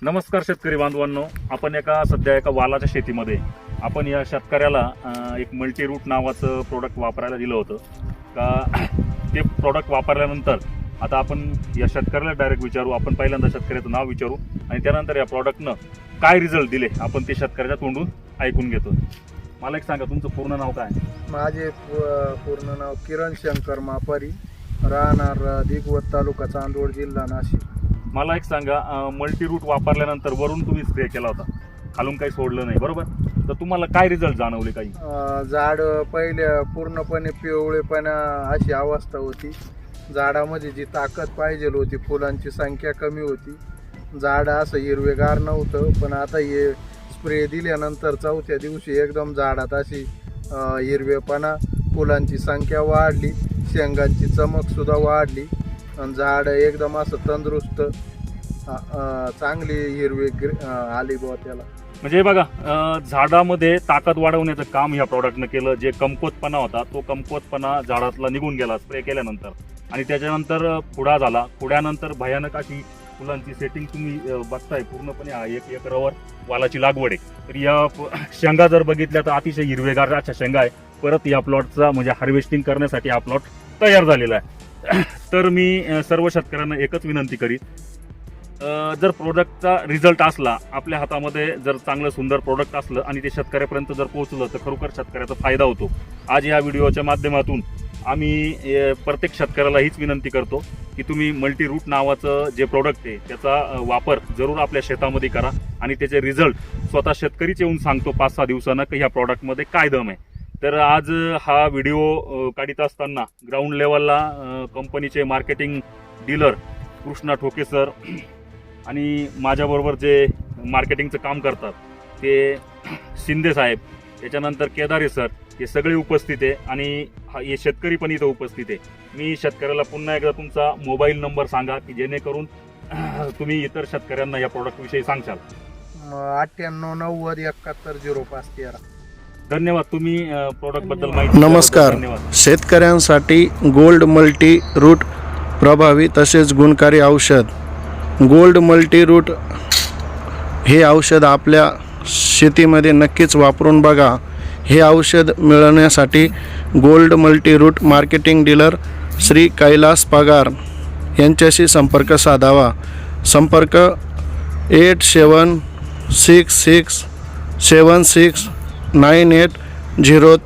नमस्कार शेतकरी बांधवांनो. आपण एका सध्या एका वालाच्या शेतीमध्ये आपण या शेतकऱ्याला एक मल्टी रूट नावाचं प्रोडक्ट वापरायला दिलं होतं. का ते प्रोडक्ट वापरल्यानंतर आता आपण या शेतकऱ्याला डायरेक्ट विचारू. आपण पहिल्यांदा शेतकऱ्याचं नाव विचारू आणि त्यानंतर या प्रॉडक्टनं काय रिझल्ट दिले आपण ते शेतकऱ्याच्या तोंडून ऐकून घेतो. मला एक सांगा तुमचं पूर्ण नाव काय? माझे पूर्ण नाव किरण शंकर मापारी राहणार दिगवत तालुका चांदवड जिल्हा नाशिक. मला एक सांगा मल्टी रूट वापरल्यानंतर वरून तुम्ही स्प्रे केला होता. खालून काही सोडलं नाही बरोबर? तर तुम्हाला काय रिझल्ट जाणवले काही? झाड पहिले पूर्णपणे पिवळेपणा अशी अवस्था होती. झाडामध्ये जी ताकद पाहिजे होती फुलांची संख्या कमी होती. झाड असं हिरवेगार नव्हतं पण आता हे स्प्रे दिल्यानंतर चौथ्या दिवशी एकदम झाडात अशी हिरवेपणा फुलांची संख्या वाढली शेंगांची चमकसुद्धा वाढली. झाड एकदम असं तंदुरुस्त चांगली हिरवी ग्री- आली बुवा त्याला. म्हणजे बघा अं, झाडामध्ये ताकद वाढवण्याचं काम ह्या प्रॉडक्टनं केलं. जे कमकुवतपणा होता तो कमकुवतपणा झाडातला निघून गेला स्प्रे केल्यानंतर. आणि त्याच्यानंतर अं, झाला. खुड्यानंतर भयानक अशी फुलांची सेटिंग तुम्ही अं, बघताय. पूर्णपणे हा एक एकरावर वालाची लागवड आहे. तर या प- शेंगा जर बघितल्या तर अतिशय हिरवेगार अशा शेंगा आहे. परत या प्लॉटचा म्हणजे हार्वेस्टिंग करण्यासाठी हा प्लॉट तयार झालेला आहे. तर मी सर्व शेतकऱ्यांना एकच विनंती करीन जर प्रोडक्टचा रिझल्ट असला आपल्या हातामध्ये जर चांगलं सुंदर प्रोडक्ट असलं आणि ते शेतकऱ्यापर्यंत जर पोहोचलं तर खरोखर शेतकऱ्याचा फायदा होतो. आज या व्हिडिओच्या माध्यमातून आम्ही प्रत्येक शेतकऱ्याला हीच विनंती करतो की तुम्ही मल्टी रूट नावाचं जे प्रोडक्ट आहे त्याचा वापर जरूर आपल्या शेतामध्ये करा आणि त्याचे रिझल्ट स्वतः शेतकरीच येऊन सांगतो पाच सहा दिवसानं की ह्या प्रॉडक्टमध्ये काय दम आहे. तर आज हा व्हिडिओ काढित असताना ग्राउंड लेवलला कंपनीचे मार्केटिंग डीलर कृष्णा ठोके सर आणि माझ्याबरोबर जे मार्केटिंगचं काम करतात ते शिंदे साहेब त्याच्यानंतर केदारे सर हे सगळे उपस्थित आहे आणि हा- हे शेतकरी पण इथं उपस्थित आहे. मी शेतकऱ्याला पुन्हा एकदा तुमचा मोबाईल नंबर सांगा की जेणेकरून तुम्ही इतर शेतकऱ्यांना या प्रॉडक्टविषयी सांगशाल. अठ्ठ्याण्णव नव्वद एकाहत्तर झिरो पाच तेरा. धन्यवाद. तुम्ही प्रॉडक्टबद्दल माहिती नमस्कार. शेतकऱ्यांसाठी गोल्ड मल्टी रूट प्रभावी तसेच गुणकारी औषध. गोल्ड मल्टी रूट हे औषध आपल्या शेतीमध्ये नक्कीच वापरून बघा. हे औषध मिळवण्यासाठी gold multi route marketing dealer Shri Kailas Pagar यांच्याशी संपर्क साधावा. संपर्क eight seven six six seven six nine eight zero